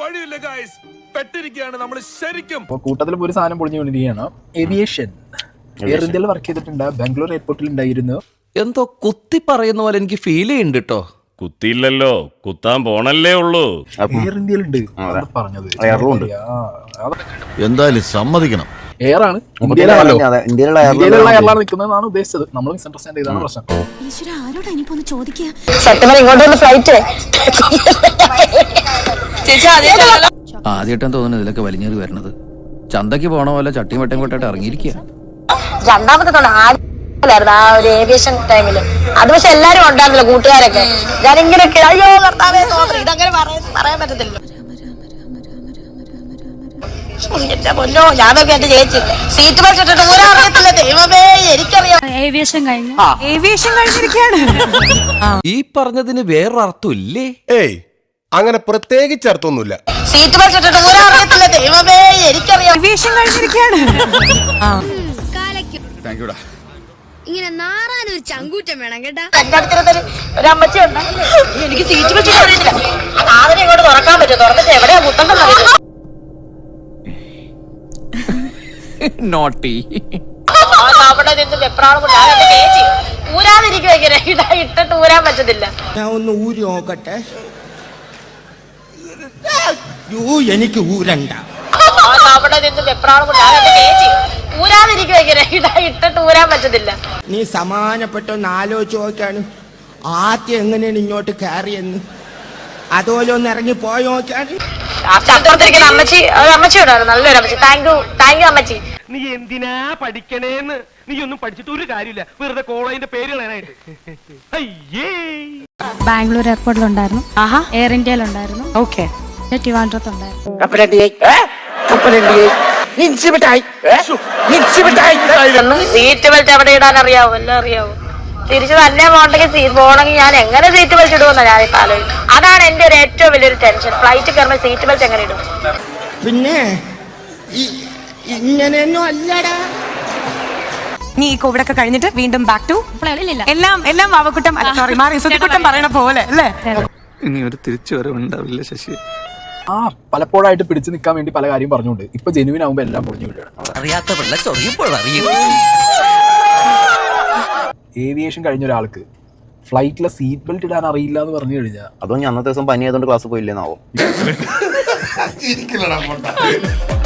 പേടിയില്ല ഗായ്സ് പെട്ടിരിക്കുകയാണ് നമ്മൾ ശരിക്കും അപ്പോൾ കൂട്ടത്തിൽ ഒരു സാധനം പൊളിഞ്ഞുകൊണ്ടിരിക്കുകയാണ്. ഏവിയേഷൻ എയർ ഇന്ത്യയിൽ വർക്ക് ചെയ്തിട്ടുണ്ട് ബാംഗ്ലൂർ എയർപോർട്ടിൽ ഉണ്ടായിരുന്നു. എന്തോ കുത്തി പറയുന്ന പോലെ എനിക്ക് ഫീൽ ചെയ്യുന്നുണ്ട് കേട്ടോ കുത്തിയില്ലല്ലോ. കുത്താൻ പോണല്ലേ ഉള്ളൂ. എയർ ഇന്ത്യയിലുണ്ട് അതാണ് പറഞ്ഞത്. എയറിലുണ്ട്. എന്തായാലും സമ്മതിക്കണം. എയർ ആണ്. ഇന്ത്യയിലാണല്ലോ അതെ ഇന്ത്യയിലുള്ള ഇന്ത്യയിലുള്ള എയർലാണ് നിൽക്കുന്നതാണ് ഉദ്ദേശിച്ചത്. നമ്മൾ മിസ് അണ്ടർസ്റ്റാൻഡ് ചെയ്താണ് പ്രശ്നം. ഈശ്വര ആരോടാ ഇനിയിപ്പോ ഒന്ന് ചോദിക്കുക? സത്യം പറഞ്ഞാൽ ഇങ്ങോട്ട് വന്ന് ഫ്ലൈറ്റ് ചേച്ചി ആദ്യമായിട്ടാണ് തോന്നുന്നത് ഇതിലൊക്കെ വലിഞ്ഞേറി വരണത് ചന്തക്ക് പോണ പോലെ ചട്ടിയും വട്ടയും കൊട്ടായിട്ട് ഇറങ്ങിയിരിക്കുക. രണ്ടാമത്തെ തവണ ആദ്യമായിരുന്നു ആ ഒരു ഏവിയേഷൻ ടൈമിൽ അത് പക്ഷെ എല്ലാരും ഉണ്ടായിരുന്നല്ലോ കൂട്ടുകാരൊക്കെ. ഞാനിങ്ങനെ അയ്യോ കർത്താവേ ഇതങ്ങനെ പറയാൻ പറയാൻ പറ്റത്തില്ല എന്റെ പൊന്നോ ഞാനൊക്കെ എന്റെ ചേച്ചി. സീറ്റ് അറിയത്തില്ല ദൈവമേ എനിക്കറിയാം. ഏവിയേഷൻ കഴിഞ്ഞു. ഏവിയേഷൻ കഴിഞ്ഞിരിക്കുകയാണ്. ഈ പറഞ്ഞതിന് വേറൊരർത്ഥം ഇല്ലേ? ഏയ് അങ്ങനെ പ്രത്യേകിച്ച് അർത്ഥമൊന്നുമില്ല സീറ്റ് അറിയത്തില്ല ദൈവമേ എനിക്കറിയാം. കഴിഞ്ഞിരിക്കുകയാണ് ഇങ്ങനെ നാറാനൊരു ചങ്കൂറ്റം വേണം കേട്ടാ? എന്റെ അടുത്തിരുന്നൊരു ഒരു അമ്മച്ചി ഉണ്ട്. എനിക്ക് സീറ്റ് വെച്ചിട്ട് അറിയത്തില്ല. ആ സാധനം ഇങ്ങോട്ട് തുറക്കാൻ പറ്റും തുറന്നിട്ട് എവിടെയാ അറിയില്ല നോട്ടി ആ അവിടെ നിന്ന് വെപ്രാളം കൊണ്ട് ഞാൻ എന്റെ ചേച്ചി ഊരാതിരിക്കും എങ്ങനെ ഇട ഇട്ടിട്ട് ഊരാൻ പറ്റത്തില്ല. ഞാൻ ഒന്ന് ഊരി നോക്കട്ടെ. യോ എനിക്ക് ഊരണ്ട ആ അവിടെ നിന്ന് വെപ്രാളം കൊണ്ട് ഞാൻ എന്റെ ചേച്ചി ഊരാതിരിക്കും എങ്ങനെ ഇട ഇട്ടിട്ട് ഊരാൻ പറ്റത്തില്ല നീ സമാനപ്പെട്ട ഒന്ന് ആലോചിച്ച് നോക്കാണ് ആദ്യം എങ്ങനെയാണ് ഇങ്ങോട്ട് കയറിയെന്ന്. അതുപോലെ ഒന്ന് ഇറങ്ങി പോയി നോക്കാണ് അപ്പുറത്തിരിക്കുന്ന അമ്മച്ചി ഒരു അമ്മച്ചി ഉണ്ടായിരുന്നു നല്ലൊരു അമ്മച്ചി. താങ്ക് യു താങ്ക് യു അമ്മച്ചി. നീ എന്തിനാ പഠിക്കണേന്ന്? നീ ഒന്നും പഠിച്ചിട്ട് ഒരു കാര്യമില്ല. വെറുതെ കോളേജിന്റെ പേര് കളയാനായിട്ട് അയ്യേ. ബാംഗ്ലൂർ എയർപോർട്ടിലുണ്ടായിരുന്നു. എയർ ഇന്ത്യയിലുണ്ടായിരുന്നു. ഓക്കെ ട്രിവാൻഡ്രത്തുണ്ടായിരുന്നു. സീറ്റ് ബെൽറ്റ് എവിടെ ഇടാൻ അറിയാവോ? എല്ലാം അറിയാവോ? തിരിച്ചു തന്നെ പോകണ്ടെങ്കിൽ സീറ്റ് പോകണമെങ്കിൽ ഞാൻ എങ്ങനെ സീറ്റ് ബെൽറ്റ് ഇടുമെന്ന് ഞാൻ ഇപ്പൊ ആലോചിക്കും അതാണ് എന്റെ ഒരു ഏറ്റവും വലിയൊരു ടെൻഷൻ. ഫ്ലൈറ്റ് കയറുമ്പോൾ സീറ്റ് ബെൽറ്റ് എങ്ങനെ ഇടും? പിന്നെ ഈ- ഇങ്ങനെയൊന്നും അല്ലടാ. നീ ഈ കോവിഡ് ഒക്കെ കഴിഞ്ഞിട്ട് വീണ്ടും ബാക്ക് ടു എല്ലാം എല്ലാം വാവക്കുട്ടം സോറി മാറി സുധിക്കുട്ടം പറയണ പോലെ അല്ലേ? ഇനി ഒരു തിരിച്ചു വരവുണ്ടാവില്ല ശശി. ആ പലപ്പോഴായിട്ട് പിടിച്ചു നിൽക്കാൻ വേണ്ടി പല കാര്യം പറഞ്ഞുകൊണ്ട്. ഇപ്പൊ ജെനുവിൻ ആവുമ്പോൾ എല്ലാം പൊളിഞ്ഞു അറിയാത്ത ഏവിയേഷൻ കഴിഞ്ഞ ഒരാൾക്ക് ഫ്ലൈറ്റിലെ സീറ്റ് ബെൽറ്റ് ഇടാൻ അറിയില്ല എന്ന് പറഞ്ഞു കഴിഞ്ഞാൽ അതോ ഞാൻ അന്നത്തെ ദിവസം പനി ആയതുകൊണ്ട് ക്ലാസ് പോയില്ലെന്നാവോ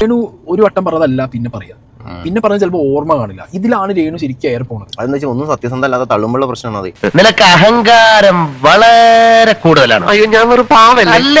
രേണു ഒരു വട്ടം പറഞ്ഞതല്ല പിന്നെ പറയാം. പിന്നെ പറഞ്ഞ ചിലപ്പോൾ ഓർമ്മ കാണില്ല. ഇതിലാണ് രേണു ശരിക്കും എയർ പോണത്. അതെന്ന് വെച്ചാൽ ഒന്നും സത്യസന്ധ അല്ലാതെ തള്ളുമ്പോഴുള്ള പ്രശ്നമാണ് അത്. നിനക്ക് അഹങ്കാരം വളരെ കൂടുതലാണ്. അയ്യോ ഞാൻ ഒരു പാവല്ല? അല്ല.